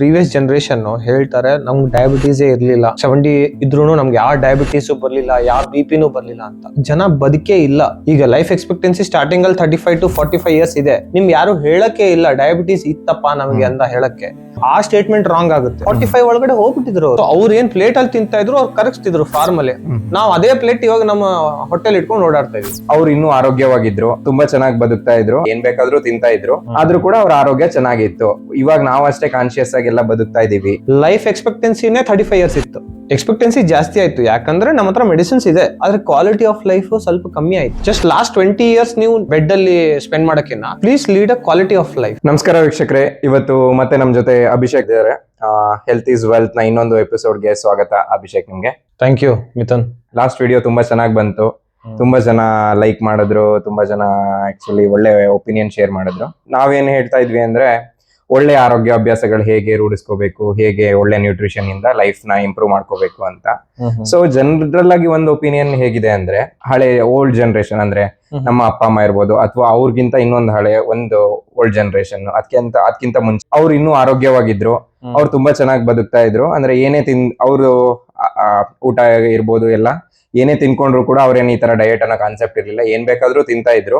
Previous generation ಹೇಳ್ತಾರೆ ನಮ್ಗೆ ಡಯಾಬಿಟೀಸೇ ಇರ್ಲಿಲ್ಲ. ಸೆವೆಂಟಿ ಇದ್ರು ನಮ್ಗೆ ಯಾವ ಡಯಾಬಿಟೀಸು ಬರ್ಲಿಲ್ಲ ಯಾವ ಬಿ ಪಿನೂ ಬರ್ಲಿಲ್ಲ ಅಂತ. ಜನ ಬದುಕೇ ಇಲ್ಲ. ಈಗ ಲೈಫ್ ಎಕ್ಸ್ಪೆಕ್ಟೆನ್ಸಿ ಸ್ಟಾರ್ಟಿಂಗ್ ಅಲ್ಲಿ thirty five to forty five years ಇದೆ. ನಿಮ್ ಯಾರು ಹೇಳಕ್ಕೆ ಇಲ್ಲ ಡಯಾಬಿಟೀಸ್ ಇತ್ತಪ್ಪ ನಮಗೆ ಅಂತ ಹೇಳಕ್ಕೆ. ಆ ಸ್ಟೇಟ್ಮೆಂಟ್ ರಾಂಗ್ ಆಗುತ್ತೆ. ಫಾರ್ಟಿ ಫೈವ್ ಒಳಗಡೆ ಹೋಗ್ಬಿಟ್ಟಿದ್ರು ಅವ್ರು. ಅವ್ರು ಏನ್ ಪ್ಲೇಟ್ ಅಲ್ಲಿ ತಿಂತಾ ಇದ್ರು ಅವ್ರು ಕರಗಿಸ್ತಿದ್ರು ಫಾರ್ಮ್ ಅಲ್ಲಿ. ನಾವು ಅದೇ ಪ್ಲೇಟ್ ಇವಾಗ ನಮ್ಮ ಹೋಟೆಲ್ ಇಟ್ಕೊಂಡು ಓಡಾಡ್ತಾ ಇದ್ವಿ. ಅವ್ರು ಇನ್ನೂ ಆರೋಗ್ಯವಾಗಿದ್ರು. ತುಂಬಾ ಚೆನ್ನಾಗಿ ಬದುಕ್ತಾ ಇದ್ರು. ಏನ್ ಬೇಕಾದ್ರೂ ತಿಂತಾ ಇದ್ರು. ಆದ್ರೂ ಕೂಡ ಅವ್ರ ಆರೋಗ್ಯ ಚೆನ್ನಾಗಿತ್ತು. ಇವಾಗ ನಾವು ಅಷ್ಟೇ ಕಾನ್ಶಿಯಸ್ ಆಗಿ ಎಲ್ಲ ಬದುಕ್ತಾ ಇದೀವಿ ಲೈಫ್ ಎಕ್ಸ್ಪೆಕ್ಟೆನ್ಸಿನೇ ತರ್ಟಿ ಫೈವ್ ಇಯರ್ಸ್ ಇತ್ತು. ಎಕ್ಸ್ಪೆಕ್ಟೆನ್ಸಿ ಜಾಸ್ತಿ ಆಯ್ತು. ಯಾಕಂದ್ರೆ ನಮ್ಮ ಹತ್ರ ಮೆಡಿಸಿನ್ಸ್ ಇದೆ ಆದ್ರೆ ಕ್ವಾಲಿಟಿ ಆಫ್ ಲೈಫ್ ಸ್ವಲ್ಪ ಕಮ್ಮಿ ಆಯ್ತು. ಜಸ್ಟ್ ಲಾಸ್ಟ್ ಟ್ವೆಂಟಿ ಇಯರ್ಸ್ ನೀವು ಬೆಡ್ ಅಲ್ಲಿ spend ಮಾಡೋಕ್ಕಿನ್ನ please lead a quality of life ನಮಸ್ಕಾರ ವೀಕ್ಷಕರೇ. ಇವತ್ತು ಮತ್ತೆ ನಮ್ ಜೊತೆ ಅಭಿಷೇಕ್ ಇದ್ದಾರೆ. ಹೆಲ್ತ್ ಇಸ್ ವೆಲ್ತ್ನ ಇನ್ನೊಂದು ಎಪಿಸೋಡ್ಗೆ ಸ್ವಾಗತ ಅಭಿಷೇಕ್ ನಿಮ್ಗೆ. Thank you Mithun last video ತುಂಬಾ ಚೆನ್ನಾಗಿ ಬಂತು. ತುಂಬಾ ಜನ ಲೈಕ್ ಮಾಡಿದ್ರು. ತುಂಬಾ ಜನ ಆಕ್ಚುಲಿ ಒಳ್ಳೆ ಒಪಿನಿಯನ್ ಶೇರ್ ಮಾಡಿದ್ರು. ನಾವೇನ್ ಹೇಳ್ತಾ ಇದ್ವಿ ಅಂದ್ರೆ ಒಳ್ಳೆ ಆರೋಗ್ಯ ಅಭ್ಯಾಸಗಳು ಹೇಗೆ ರೂಢಿಸ್ಕೋಬೇಕು ಹೇಗೆ ಒಳ್ಳೆ ನ್ಯೂಟ್ರಿಷನ್ ಇಂದ ಲೈಫ್ನ ಇಂಪ್ರೂವ್ ಮಾಡ್ಕೋಬೇಕು ಅಂತ. ಸೊ ಜನರಲ್ ಆಗಿ ಒಂದು ಒಪಿನಿಯನ್ ಹೇಗಿದೆ ಅಂದ್ರೆ ಹಳೆ ಓಲ್ಡ್ ಜನರೇಷನ್ ಅಂದ್ರೆ ನಮ್ಮ ಅಪ್ಪ ಅಮ್ಮ ಇರ್ಬೋದು ಅಥವಾ ಅವ್ರಿಗಿಂತ ಇನ್ನೊಂದು ಹಳೆ ಒಂದು ಓಲ್ಡ್ ಜನರೇಷನ್ ಅದಕ್ಕಿಂತ ಅದಕ್ಕಿಂತ ಮುಂಚೆ. ಅವ್ರು ಇನ್ನೂ ಆರೋಗ್ಯವಾಗಿದ್ರು. ಅವ್ರು ತುಂಬಾ ಚೆನ್ನಾಗಿ ಬದುಕ್ತಾ ಇದ್ರು ಅಂದ್ರೆ ಏನೇ ತಿನ್ ಅವರು ಊಟ ಇರ್ಬೋದು ಎಲ್ಲ ಏನೇ ತಿನ್ಕೊಂಡ್ರು ಕೂಡ ಅವ್ರೇನ್ ಈ ತರ ಡಯಟ್ ಅನ್ನೋ ಕಾನ್ಸೆಪ್ಟ್ ಇರ್ಲಿಲ್ಲ ಏನ್ ಬೇಕಾದ್ರೂ ತಿಂತಾ ಇದ್ರು.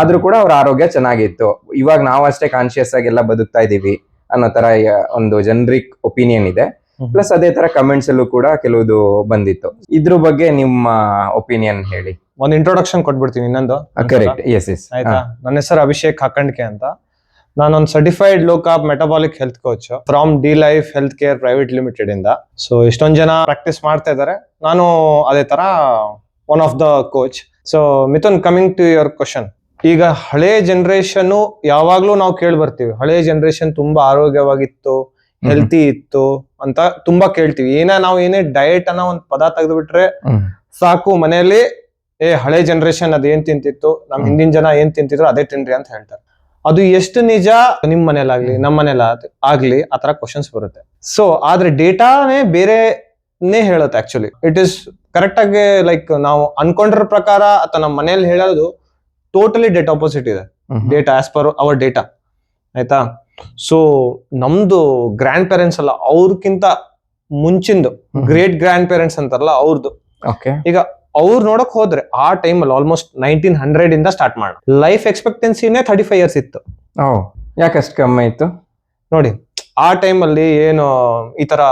ಆದ್ರೂ ಕೂಡ ಅವ್ರ ಆರೋಗ್ಯ ಚೆನ್ನಾಗಿತ್ತು. ಇವಾಗ ನಾವಷ್ಟೇ ಅಷ್ಟೇ ಕಾನ್ಶಿಯಸ್ ಆಗಿ ಎಲ್ಲ ಬದುಕ್ತಾ ಇದೀವಿ ಅನ್ನೋ ತರ ಒಂದು ಜನರಿಕ್ ಒಪಿನಿಯನ್ ಇದೆ. ಪ್ಲಸ್ ಅದೇ ತರ ಕಮೆಂಟ್ಸ್ ಅಲ್ಲೂ ಕೂಡ ಕೆಲವುದು ಬಂದಿತ್ತು. ಇದ್ರ ಬಗ್ಗೆ ನಿಮ್ಮ ಒಪಿನಿಯನ್ ಹೇಳಿ. ಒಂದ್ ಇಂಟ್ರೊಡಕ್ಷನ್ ಕೊಟ್ಬಿಡ್ತೀನಿ ಇನ್ನೊಂದು. ಕರೆಕ್ಟ್ ಎಸ್ ಎಸ್ ಆಯ್ತಾ? ನನ್ನ ಹೆಸರು ಅಭಿಷೇಕ್ ಹಾಕಂಡ್ಕೆ ಅಂತ. ನಾನೊಂದು ಸರ್ಟಿಫೈಡ್ ಲೋಕ metabolic health coach from the life health care private limited ಇಂದ. ಸೊ ಇಷ್ಟೊಂದು ಜನ ಪ್ರಾಕ್ಟೀಸ್ ಮಾಡ್ತಾ ಇದ್ದಾರೆ ನಾನು ಅದೇ ತರ one of the coach so Mithun coming to your question ಈಗ ಹಳೆ ಜನರೇಷನ್ ಯಾವಾಗ್ಲೂ ನಾವು ಕೇಳಿ ಬರ್ತೀವಿ. ಹಳೆ ಜನರೇಷನ್ ತುಂಬಾ ಆರೋಗ್ಯವಾಗಿತ್ತು ಹೆಲ್ತಿ ಇತ್ತು ಅಂತ ತುಂಬಾ ಕೇಳ್ತೀವಿ. ಏನ ನಾವು ಏನೇ ಡಯಟ್ ಅನ್ನೋ ಒಂದು ಪದ ತೆಗೆದು ಸಾಕು ಮನೆಯಲ್ಲಿ ಏ ಹಳೆ ಜನರೇಷನ್ ಅದೇನ್ ತಿಂತಿತ್ತು? ನಮ್. ಹಿಂದಿನ ಜನ ಏನ್ ತಿಂತಿದ್ರು ಅದೇ ತಿನ್ರಿ ಅಂತ ಹೇಳ್ತಾರೆ. ಅದು ಎಷ್ಟು ನಿಜ? ನಿಮ್ ಮನೇಲಾಗ್ಲಿ ನಮ್ಮ ಮನೇಲ ಆಗ್ಲಿ ಆತರ ಕ್ವಶನ್ಸ್ ಬರುತ್ತೆ. ಸೊ ಆದ್ರೆ ಡೇಟಾನೇ ಬೇರೆನೇ ಹೇಳುತ್ತೆ ಆಕ್ಚುಲಿ ಇಟ್ ಇಸ್ ಕರೆಕ್ಟ್ ಆಗಿ ಲೈಕ್ ನಾವು ಅನ್ಕೊಂಡ್ರ ಪ್ರಕಾರ ಅಥವಾ ನಮ್ಮ ಮನೇಲಿ ಹೇಳೋದು ಟೋಟಲಿ ಡೇಟ್ ಆಪೋಸಿಟ್ ಇದೆ. Data as per our data ಆಯ್ತಾ? ಸೊ ನಮ್ದು ಗ್ರ್ಯಾಂಡ್ ಪೇರೆಂಟ್ಸ್ ಅಲ್ಲ ಅವ್ರಕ್ಕಿಂತ ಮುಂಚಿಂದು ಗ್ರೇಟ್ ಗ್ರ್ಯಾಂಡ್ ಪೇರೆಂಟ್ಸ್ ಅಂತಾರಲ್ಲ ಅವ್ರದ್ದು ಈಗ ಅವ್ರು ನೋಡಕ್ ಹೋದ್ರೆ ಆ ಟೈಮಲ್ಲಿ ಆಲ್ಮೋಸ್ಟ್ ನೈನ್ಟೀನ್ ಹಂಡ್ರೆಡ್ ಇಂದ ಸ್ಟಾರ್ಟ್ ಮಾಡೋಣ ಲೈಫ್ ಎಕ್ಸ್ಪೆಕ್ಟೆನ್ಸಿನೇ ತರ್ಟಿ ಫೈವ್ ಇಯರ್ಸ್ ಇತ್ತು ಯಾಕೆ ಅಷ್ಟು ಕಮ್ಮಿ ಇತ್ತು ನೋಡಿ ಆ ಟೈಮಲ್ಲಿ ಏನು ಈ ತರ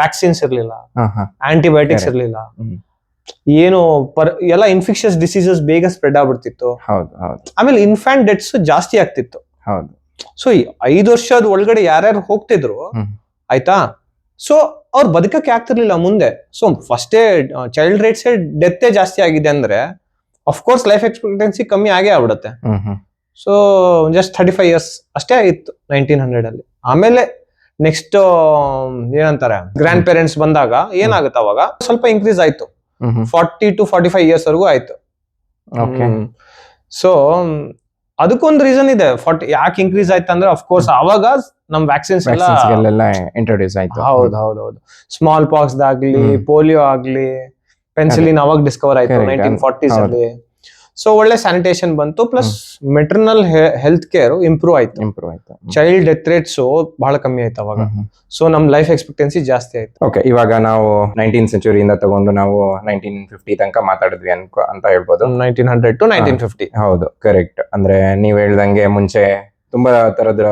ವ್ಯಾಕ್ಸಿನ್ಸ್ ಇರ್ಲಿಲ್ಲ ಆಂಟಿಬಯೋಟಿಕ್ಸ್. ಇರ್ಲಿಲ್ಲ. ಏನು ಪರ್ ಎಲ್ಲ ಇನ್ಫೆಕ್ಷಸ್ ಡಿಸೀಸಸ್ ಬೇಗ ಸ್ಪ್ರೆಡ್ ಆಗ್ಬಿಡ್ತಿತ್ತು. ಹೌದು ಹೌದು. ಆಮೇಲೆ ಇನ್ಫ್ಯಾಂಟ್ ಡೆತ್ಸ್ ಜಾಸ್ತಿ ಆಗ್ತಿತ್ತು. ಹೌದು. ಸೊ ಈ ಐದು ವರ್ಷದ ಒಳಗಡೆ ಯಾರ್ಯಾರು ಹೋಗ್ತಿದ್ರು. ಆಯ್ತಾ? ಸೊ ಅವ್ರು ಬದುಕಕ್ಕೆ ಆಗ್ತಿರ್ಲಿಲ್ಲ ಮುಂದೆ. ಸೊ ಫಸ್ಟೇ ಚೈಲ್ಡ್ ರೇಟ್ಸ್ ಡೆತ್ತೇ ಜಾಸ್ತಿ ಆಗಿದೆ ಅಂದ್ರೆ ಅಫ್ಕೋರ್ಸ್ ಲೈಫ್ ಎಕ್ಸ್ಪೆಕ್ಟೆನ್ಸಿ ಕಮ್ಮಿ ಆಗೇ ಆಗ್ಬಿಡುತ್ತೆ. So just thirty five years ಅಷ್ಟೇ ಇತ್ತು ನೈನ್ಟೀನ್ ಹಂಡ್ರೆಡ್ ಅಲ್ಲಿ. ಆಮೇಲೆ ನೆಕ್ಸ್ಟ್ ಏನಂತಾರೆ ಗ್ರ್ಯಾಂಡ್ ಪೇರೆಂಟ್ಸ್ ಬಂದಾಗ ಏನಾಗುತ್ತೆ ಅವಾಗ? ಸ್ವಲ್ಪ ಇನ್ಕ್ರೀಸ್ ಆಯ್ತು. Forty to forty five years ವರೆಗೂ ಆಯ್ತು. ಸೊ ಅದಕ್ಕೊಂದು ರೀಸನ್ ಇದೆ. ಫಾರ್ಟಿ ಯಾಕೆ ಇನ್ಕ್ರೀಸ್ ಆಯ್ತು ಅಂದ್ರೆ ಅಫ್ಕೋರ್ಸ್ ಅವಾಗ ನಮ್ ವ್ಯಾಕ್ಸಿನ್ಸ್ ಎಲ್ಲ ಇಂಟ್ರೊಡ್ಯೂಸ್ ಆಯ್ತು. ಹೌದು ಹೌದು ಹೌದು. ಸ್ಮಾಲ್ ಪಾಕ್ಸ್ ಆಗ್ಲಿ. ಪೋಲಿಯೋ ಆಗ್ಲಿ ಪೆನ್ಸಿಲಿನ್ ಅವಾಗ ಡಿಸ್ಕವರ್ ಆಯ್ತು. Nineteen forties. ಅಲ್ಲಿ. ಸೊ ಒಳ್ಳೆ ಸ್ಯಾನಿಟೇಷನ್ ಬಂತು plus maternal health care improve ಆಯ್ತು. ಇಂಪ್ರೂವ್ ಆಯ್ತು. ಚೈಲ್ಡ್ ಡೆತ್ ರೇಟ್ಸ್ ಬಹಳ ಕಮ್ಮಿ ಆಯ್ತು ಅವಾಗ. ಸೊ ನಮ್ ಲೈಫ್ ಎಕ್ಸ್ಪೆಕ್ಟೆನ್ಸಿ ಜಾಸ್ತಿ ಆಯ್ತು. ಓಕೆ ಇವಾಗ ನಾವು ನೈನ್ಟೀನ್ ಸೆಂಚುರಿಯಿಂದ ತಗೊಂಡು ನಾವು ನೈನ್ಟೀನ್ ಫಿಫ್ಟಿ ತನಕ ಮಾತಾಡಿದ್ವಿ ಅನ್ಕೋ ಅಂತ ಹೇಳ್ಬೋದು. Nineteen hundred to nineteen fifty ಹೌದು ಕರೆಕ್ಟ್ ಅಂದ್ರೆ ನೀವ್ ಹೇಳ್ದಂಗೆ ಮುಂಚೆ ತುಂಬಾ ತರದ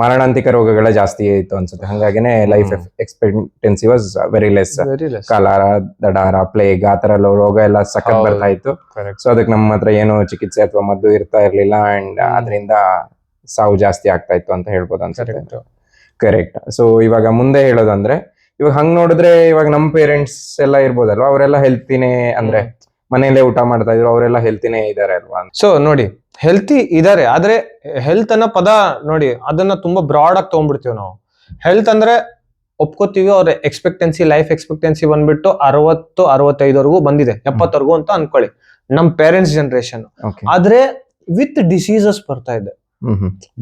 ಮಾರಣಾಂತಿಕ ರೋಗಗಳ ಜಾಸ್ತಿ ಇತ್ತು ಅನ್ಸುತ್ತೆ. ಹಂಗಾಗಿನೇ life. Expectancy was very less cholera ದಡಾರ plague ಆ ತರ ಎಲ್ಲ ರೋಗ ಎಲ್ಲ ಸಖತ್. ಬರ್ತಾ ಇತ್ತು. ಸೊ ಅದಕ್ಕೆ ನಮ್ಮ ಹತ್ರ ಏನು ಚಿಕಿತ್ಸೆ ಅಥವಾ ಮದ್ದು ಇರ್ತಾ ಇರ್ಲಿಲ್ಲ ಅಂಡ್. ಅದರಿಂದ ಸಾವು ಜಾಸ್ತಿ ಆಗ್ತಾ ಇತ್ತು ಅಂತ ಹೇಳ್ಬೋದು ಅನ್ಸುತ್ತೆ. ಕರೆಕ್ಟ್ ಸೊ ಇವಾಗ ಮುಂದೆ ಹೇಳೋದಂದ್ರೆ ಇವಾಗ ಹಂಗ್ ನೋಡಿದ್ರೆ ಇವಾಗ ನಮ್ ಪೇರೆಂಟ್ಸ್ ಎಲ್ಲ ಇರ್ಬೋದಲ್ವಾ? ಅವರೆಲ್ಲ ಹೆಲ್ತಿನೇ ಅಂದ್ರೆ ಮನೆಯಲ್ಲೇ ಊಟ ಮಾಡ್ತಾ ಇದ್ರು ಅವರೆಲ್ಲ ಹೆಲ್ತಿನೇ ಇದಾರೆ ಅಲ್ವಾ? ಸೊ ನೋಡಿ ಹೆಲ್ತಿ ಇದಾರೆ. ಆದ್ರೆ ಹೆಲ್ತ್ ಅನ್ನೋ ಪದ ನೋಡಿ ಅದನ್ನ ತುಂಬಾ ಬ್ರಾಡ್ ಆಗಿ ತಗೊಂಡ್ಬಿಡ್ತೀವಿ ನಾವು. ಹೆಲ್ತ್ ಅಂದ್ರೆ ಒಪ್ಕೋತೀವಿ ಅವ್ರ ಎಕ್ಸ್ಪೆಕ್ಟೆನ್ಸಿ ಲೈಫ್ ಎಕ್ಸ್ಪೆಕ್ಟೆನ್ಸಿ ಬಂದ್ಬಿಟ್ಟು ಅರವತ್ತು ಅರವತ್ತೈದವರೆಗೂ ಬಂದಿದೆ. ಎಪ್ಪತ್ತವರೆಗೂ ಅಂತ ಅನ್ಕೊಳ್ಳಿ. ನಮ್ ಪೇರೆಂಟ್ಸ್ ಜನರೇಷನ್ ಆದ್ರೆ ವಿತ್ ಡಿಸೀಸಸ್ ಬರ್ತಾ ಇದೆ.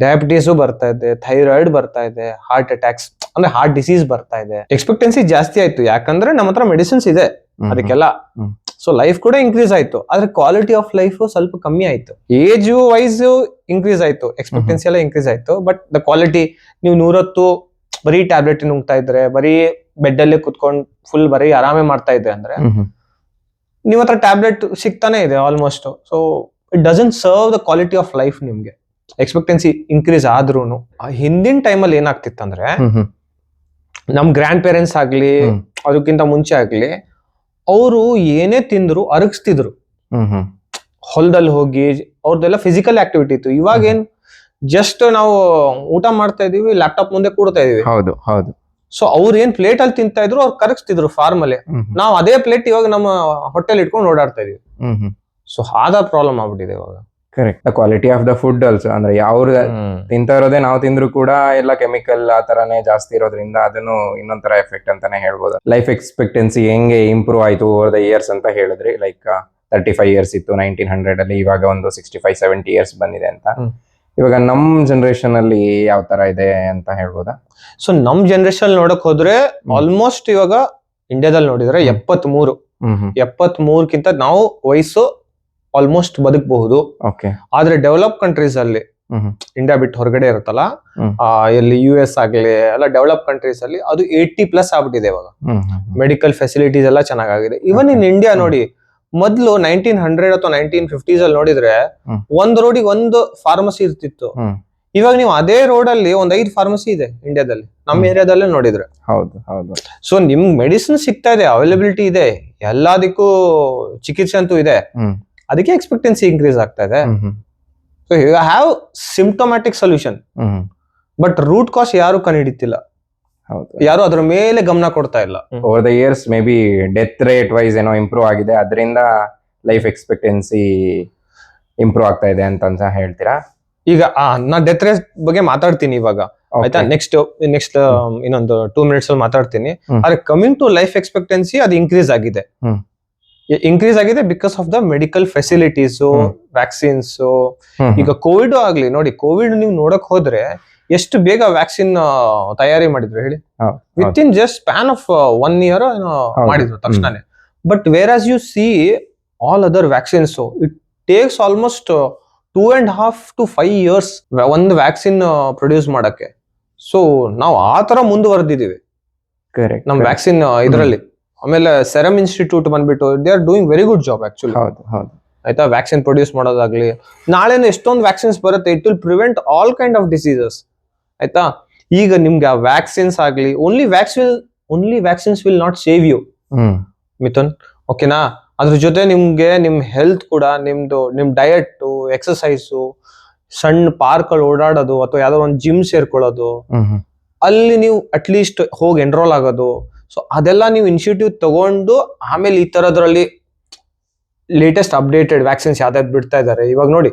ಡಯಾಬಿಟೀಸು ಬರ್ತಾ ಇದೆ ಥೈರಾಯ್ಡ್ ಬರ್ತಾ ಇದೆ ಹಾರ್ಟ್ ಅಟ್ಯಾಕ್ಸ್ ಅಂದ್ರೆ ಹಾರ್ಟ್ ಡಿಸೀಸ್ ಬರ್ತಾ ಇದೆ. ಎಕ್ಸ್ಪೆಕ್ಟೆನ್ಸಿ ಜಾಸ್ತಿ ಆಯ್ತು. ಯಾಕಂದ್ರೆ ನಮ್ಮ ಹತ್ರ ಮೆಡಿಸಿನ್ಸ್ ಇದೆ. ಅದಕ್ಕೆಲ್ಲ. ಸೊ ಲೈಫ್ ಕೂಡ ಇನ್ಕ್ರೀಸ್ ಆಯ್ತು. ಆದ್ರೆ ಕ್ವಾಲಿಟಿ ಆಫ್ ಲೈಫ್ ಸ್ವಲ್ಪ ಕಮ್ಮಿ ಆಯ್ತು. ಏಜ್ ವೈಸ್ ಇನ್ಕ್ರೀಸ್ ಆಯ್ತು. ಎಕ್ಸ್ಪೆಕ್ಟೆನ್ಸಿ ಎಲ್ಲ ಇನ್ಕ್ರೀಸ್ ಆಯ್ತು. ಬಟ್ ದ ಕ್ವಾಲಿಟಿ ನೀವು ನೂರತ್ತು ಬರೀ ಟ್ಯಾಬ್ಲೆಟ್ ನುಂಗ್ತಾ ಇದ್ರೆ ಬರೀ ಬೆಡ್ ಅಲ್ಲಿ ಕುತ್ಕೊಂಡು ಫುಲ್ ಬರೀ ಆರಾಮೇ ಮಾಡ್ತಾ ಇದ್ರೆ ಅಂದ್ರೆ ನಿಮ್ಮ ಹತ್ರ ಟ್ಯಾಬ್ಲೆಟ್ ಸಿಗ್ತಾನೆ ಇದೆ almost so it doesn't serve the quality of life ನಿಮ್ಗೆ. ಎಕ್ಸ್ಪೆಕ್ಟೆನ್ಸಿ ಇನ್ಕ್ರೀಸ್ ಆದ್ರೂ ಹಿಂದಿನ ಟೈಮಲ್ಲಿ ಏನಾಗ್ತಿತ್ತಂದ್ರೆ ನಮ್ ಗ್ರ್ಯಾಂಡ್ ಪೇರೆಂಟ್ಸ್ ಆಗ್ಲಿ ಅದಕ್ಕಿಂತ ಮುಂಚೆ ಆಗ್ಲಿ ಅವರು ಏನೇ ತಿಂದ್ರು ಅರಗಿಸ್ತಿದ್ರು. ಹ್ಮ್ ಹ್ಮ್. ಹೊಲದಲ್ಲಿ ಹೋಗಿ ಅವ್ರದ್ದೆಲ್ಲ ಫಿಸಿಕಲ್ ಆಕ್ಟಿವಿಟಿ ಇತ್ತು. ಇವಾಗ ಏನ್ ಜಸ್ಟ್ ನಾವು ಊಟ ಮಾಡ್ತಾ ಇದೀವಿ ಲ್ಯಾಪ್ಟಾಪ್ ಮುಂದೆ ಕೂಡ್ತಾ ಇದೀವಿ. ಹೌದು ಹೌದು. ಸೊ ಅವ್ರು ಏನ್ ಪ್ಲೇಟ್ ಅಲ್ಲಿ ತಿಂತಾ ಇದ್ರು ಅವ್ರು ಕರಗಿಸ್ತಿದ್ರು ಫಾರ್ಮ್ ಅಲ್ಲಿ. ಹ್ಮ್ ಹ್ಮ್. ನಾವು ಅದೇ ಪ್ಲೇಟ್ ಇವಾಗ ನಮ್ಮ ಹೊಟ್ಟೆಲ್ ಇಟ್ಕೊಂಡು ಓಡಾಡ್ತಾ ಇದೀವಿ. ಸೊ ಆದ ಪ್ರಾಬ್ಲಮ್ ಆಗ್ಬಿಟ್ಟಿದೆ ಇವಾಗ. Correct the quality of the food also ಅಂದ್ರೆ ಯಾವ್ದು ತಿಂತಾ ಇರೋದೇ ನಾವು ತಿಂದ್ರು ಕೂಡ ಎಲ್ಲ ಕೆಮಿಕಲ್ ಆ ತರಾನೇ ಜಾಸ್ತಿ ಇರೋದ್ರಿಂದ ಅದನ್ನು ಇನ್ನೊಂಥರ ಎಫೆಕ್ಟ್ ಅಂತಾನೆ ಹೇಳ್ಬೋದು. ಲೈಫ್ ಎಕ್ಸ್ಪೆಕ್ಟೆನ್ಸಿ ಹೆಂಗೆ ಇಂಪ್ರೂವ್ ಆಯ್ತು ಓವರ್ ದ ಇಯರ್ಸ್ ಅಂತ ಹೇಳಿದ್ರಿ ಲೈಕ್ ತರ್ಟಿ ಫೈವ್ ಇಯರ್ಸ್ ಇತ್ತು ನೈನ್ಟೀನ್ ಹಂಡ್ರೆಡ್ ಅಲ್ಲಿ ಇವಾಗ ಒಂದು ಸಿಕ್ಸ್ಟಿ ಫೈವ್ ಸೆವೆಂಟಿ ಇಯರ್ಸ್ ಬಂದಿದೆ ಅಂತ. ಇವಾಗ ನಮ್ ಜನರೇಷನ್ ಅಲ್ಲಿ ಯಾವ ತರ ಇದೆ ಅಂತ ಹೇಳ್ಬೋದಾ? ಸೊ ನಮ್ ಜನರೇಷನ್ ನೋಡಕ್ ಹೋದ್ರೆ ಆಲ್ಮೋಸ್ಟ್ ಇವಾಗ ಇಂಡಿಯಾದಲ್ಲಿ ನೋಡಿದ್ರೆ. ಎಪ್ಪತ್ ಮೂರು ಎಪ್ಪತ್ ಮೂರ್ಕಿಂತ ನಾವು ವಯಸ್ಸು ಆಲ್ಮೋಸ್ಟ್ ಬದುಕಬಹುದು. ಓಕೆ ಆದ್ರೆ ಡೆವಲಪ್ ಕಂಟ್ರೀಸ್ ಅಲ್ಲಿ ಇಂಡಿಯಾ ಬಿಟ್ಟು ಹೊರಗಡೆ ಇರುತ್ತಲ್ಲ ಎಲ್ಲಿ ಯು ಎಸ್ ಆಗ್ಲಿ ಎಲ್ಲ ಡೆವಲಪ್ ಕಂಟ್ರೀಸ್ ಅಲ್ಲಿ ಅದು ಏಯ್ಟಿ ಪ್ಲಸ್ ಆಗ್ಬಿಟ್ಟಿದೆ ಇವಾಗ. ಮೆಡಿಕಲ್ ಫೆಸಿಲಿಟೀಸ್ ಎಲ್ಲ ಚೆನ್ನಾಗಿದೆ ಇವನ್ ಇನ್ ಇಂಡಿಯಾ ನೋಡಿ ಮೊದ್ಲು ನೈನ್ಟೀನ್ ಹಂಡ್ರೆಡ್ ಅಥವಾ ನೈನ್ಟೀನ್ ಫಿಫ್ಟೀಸ್ ಅಲ್ಲಿ ನೋಡಿದ್ರೆ. ಒಂದ್ ರೋಡಿಗೆ ಒಂದು ಫಾರ್ಮಸಿ ಇರ್ತಿತ್ತು. ಇವಾಗ ನೀವು ಅದೇ ರೋಡ್ ಅಲ್ಲಿ ಒಂದ್ ಐದು ಫಾರ್ಮಸಿ ಇದೆ ಇಂಡಿಯಾದಲ್ಲಿ ನಮ್ಮ. ಏರಿಯಾದಲ್ಲೇ ನೋಡಿದ್ರೆ. ಹೌದು ಹೌದು. ಸೊ ನಿಮ್ ಮೆಡಿಸಿನ್ ಸಿಗ್ತಾ ಇದೆ ಅವೈಲಬಿಲಿಟಿ ಇದೆ ಎಲ್ಲದಕ್ಕೂ ಚಿಕಿತ್ಸೆ ಅಂತೂ ಇದೆ. ಅದಕ್ಕೆ ಎಕ್ಸ್ಪೆಕ್ಟೆನ್ಸಿ ಇನ್ಕ್ರೀಸ್ ಆಗ್ತಾ ಇದೆ. So you have symptomatic solution but root cause ಯಾರು ಕಂಡಿಡಿತಿಲ್ಲ ಹೌದು. ಯಾರು ಅದ್ರ ಮೇಲೆ ಗಮನ ಕೊಡ್ತಾ ಇಲ್ಲ. Over the years maybe death rate wise ಏನೋ ಇಂಪ್ರೂವ್ ಆಗಿದೆ. ಅದರಿಂದ ಲೈಫ್ ಎಕ್ಸ್ಪೆಕ್ಟೆನ್ಸಿ ಇಂಪ್ರೂವ್ ಆಗ್ತಾ ಇದೆ ಅಂತ ಹೇಳ್ತೀರಾ? ಈಗ ನಾ ಡೆತ್ ರೇಟ್ ಬಗ್ಗೆ ಮಾತಾಡ್ತೀನಿ ಇವಾಗ. ಆಯ್ತಾ? ನೆಕ್ಸ್ಟ್ ನೆಕ್ಸ್ಟ್ ಇನ್ನೊಂದು ಟೂ ಮಿನಿಟ್ಸ್ ಅಲ್ಲಿ ಮಾತಾಡ್ತೀನಿ. ಆದ್ರೆ ಕಮಿಂಗ್ ಟು ಲೈಫ್ ಎಕ್ಸ್ಪೆಕ್ಟೆನ್ಸಿ ಅದು ಇನ್ಕ್ರೀಸ್ ಆಗಿದೆ. ಇನ್ಕ್ರೀಸ್ ಆಗಿದೆ because of the medical facilities. Vaccines ಈಗ ಕೋವಿಡ್ ಆಗ್ಲಿ ನೋಡಿ ಕೋವಿಡ್ ನೀವು ನೋಡಕ್ ಹೋದ್ರೆ ಎಷ್ಟು ಬೇಗ ವ್ಯಾಕ್ಸಿನ್ ತಯಾರಿ ಮಾಡಿದ್ರು ಹೇಳಿ? Within just span of one year ಏನೋ ಮಾಡಿದ್ರು ತಕ್ಷಣನೇ. But whereas you see all other vaccines it takes almost two and half to five years ಒಂದು ವ್ಯಾಕ್ಸಿನ್ ಪ್ರೊಡ್ಯೂಸ್ ಮಾಡಕ್ಕೆ. ಸೊ ನಾವು ಆ ತರ ಮುಂದುವರೆದಿದ್ದೀವಿ. ನಮ್ ವ್ಯಾಕ್ಸಿನ್ ಇದರಲ್ಲಿ. ಆಮೇಲೆ ಸೆರಮ್ ಇನ್ಸ್ಟಿಟ್ಯೂಟ್ ಬಂದ್ಬಿಟ್ಟು they are doing very good job actually ಹೌದು ಹೌದು. ಆಯ್ತಾ? ವ್ಯಾಕ್ಸಿನ್ ಪ್ರೊಡ್ಯೂಸ್ ಮಾಡೋದಾಗ್ಲಿ ನಾಳೆನೇ ಎಷ್ಟೊಂದು ವ್ಯಾಕ್ಸಿನ್ಸ್ ಬರುತ್ತೆ it will prevent all kind of diseases ಆಯ್ತಾ? ಈಗ ನಿಮ್ಗೆ ಆ ವ್ಯಾಕ್ಸಿನ್ಸ್ ಆಗ್ಲಿ only vaccine only vaccines will not save you Mithun ಓಕೆನಾ ಅದ್ರ ಜೊತೆ ನಿಮ್ಗೆ ನಿಮ್ ಹೆಲ್ತ್ ಕೂಡ ನಿಮ್ದು ನಿಮ್ ಡಯಟ್ ಎಕ್ಸಸೈಸು ಸಣ್ಣ ಪಾರ್ಕ್ ಅಲ್ಲಿ ಓಡಾಡೋದು ಅಥವಾ ಯಾವ್ದೋ ಒಂದು ಜಿಮ್ ಸೇರ್ಕೊಳ್ಳೋದು ಅಲ್ಲಿ ನೀವು ಅಟ್ಲೀಸ್ಟ್ ಹೋಗಿ ಎನ್ರೋಲ್ ಆಗೋದು ಸೊ ಅದೆಲ್ಲ ನೀವು ಇನಿಷಿಯೇಟಿವ್ ತಗೊಂಡು ಆಮೇಲೆ ಈ ತರದ್ರಲ್ಲಿ ಲೇಟೆಸ್ಟ್ ಅಪ್ಡೇಟೆಡ್ ವ್ಯಾಕ್ಸಿನ್ಸ್ ಯಾವ್ದಾದ್ರು ಬಿಡ್ತಾ ಇದ್ದಾರೆ ಇವಾಗ ನೋಡಿ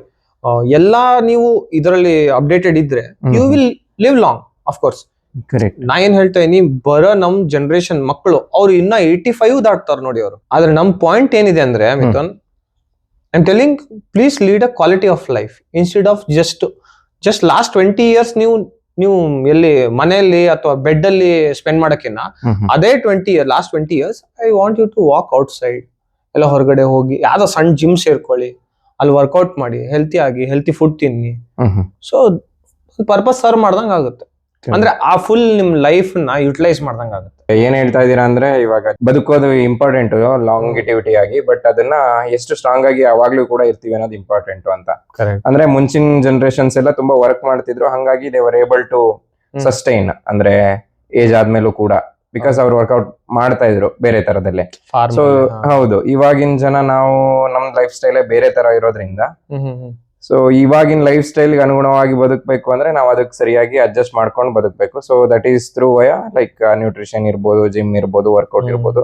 ಎಲ್ಲ ನೀವು ಇದರಲ್ಲಿ ಅಪ್ಡೇಟೆಡ್ ಇದ್ರೆ you. Will live long of course correct ನಾ ಏನ್ ಹೇಳ್ತಾ ಇದೀನಿ ಬರೋ ನಮ್ ಜನರೇಷನ್ ಮಕ್ಕಳು ಅವ್ರು ಇನ್ನ ಏಯ್ಟಿ ಫೈವ್ ದಾಟ್ತಾರ ನೋಡಿ ಅವರು. ಆದ್ರೆ ನಮ್ ಪಾಯಿಂಟ್ ಏನಿದೆ ಅಂದ್ರೆ Mithun I'm telling please lead a quality of life instead of just just last twenty years ನೀವು ನೀವು ಎಲ್ಲಿ ಮನೆಯಲ್ಲಿ ಅಥವಾ ಬೆಡ್ ಅಲ್ಲಿ ಸ್ಪೆಂಡ್ ಹ್ಮ್ ಅದೇ twenty year last twenty years I want you to walk outside ಎಲ್ಲ ಹೊರಗಡೆ ಹೋಗಿ ಯಾವ್ದೋ ಸಣ್ಣ ಜಿಮ್ ಸೇರ್ಕೊಳ್ಳಿ. ಅಲ್ಲಿ ವರ್ಕೌಟ್ ಮಾಡಿ ಹೆಲ್ತಿ ಆಗಿ ಹೆಲ್ತಿ ಫುಡ್ ತಿನ್ನಿ. ಸೊ ಪರ್ಪಸ್ ಸರ್ವ್ ಮಾಡ್ದಂಗೆ ಆಗುತ್ತೆ ಅಂದ್ರೆ ಆ ಫುಲ್ ನಿಮ್ ಲೈಫ್ನ ಯುಟಿಲೈಸ್ ಮಾಡ್ದಂಗ ಆಗುತ್ತೆ. ಏನ್ ಹೇಳ್ತಾ ಇದೀರಾ ಅಂದ್ರೆ ಇವಾಗ ಬದುಕೋದು ಇಂಪಾರ್ಟೆಂಟ್ ಲಾಂಗಿಟಿವಿಟಿ ಆಗಿ ಬಟ್ ಅದನ್ನ ಎಷ್ಟು ಸ್ಟ್ರಾಂಗ್ ಆಗಿ ಯಾವಾಗ್ಲೂ ಕೂಡ ಇರ್ತೀವಿ ಅನ್ನೋದು ಇಂಪಾರ್ಟೆಂಟ್ ಅಂತ. ಅಂದ್ರೆ ಮುಂಚಿನ ಜನರೇಷನ್ಸ್ ಎಲ್ಲ ತುಂಬಾ ವರ್ಕ್ ಮಾಡ್ತಿದ್ರು ಹಂಗಾಗಿ they were able to sustain ಅಂದ್ರೆ ಏಜ್ ಆದ್ಮೇಲೂ ಕೂಡ ಬಿಕಾಸ್ ಅವ್ರು ವರ್ಕೌಟ್ ಮಾಡ್ತಾ ಇದ್ರು ಬೇರೆ ತರದಲ್ಲೇ. ಸೊ ಹೌದು ಇವಾಗಿನ ಜನ ನಾವು ನಮ್ ಲೈಫ್ ಸ್ಟೈಲೇ ಬೇರೆ ತರ ಇರೋದ್ರಿಂದ ಸೊ ಇವಾಗಿನ ಲೈಫ್ ಸ್ಟೈಲ್ಗೆ ಅನುಗುಣವಾಗಿ ಬದುಕಬೇಕು ಅಂದ್ರೆ ನಾವು ಅದಕ್ಕೆ ಸರಿಯಾಗಿ ಅಡ್ಜಸ್ಟ್ ಮಾಡ್ಕೊಂಡು ಬದುಕಬೇಕು. So that is through via like nutrition ಇರ್ಬೋದು ಜಿಮ್ ಇರ್ಬೋದು ವರ್ಕೌಟ್. ಇರ್ಬೋದು.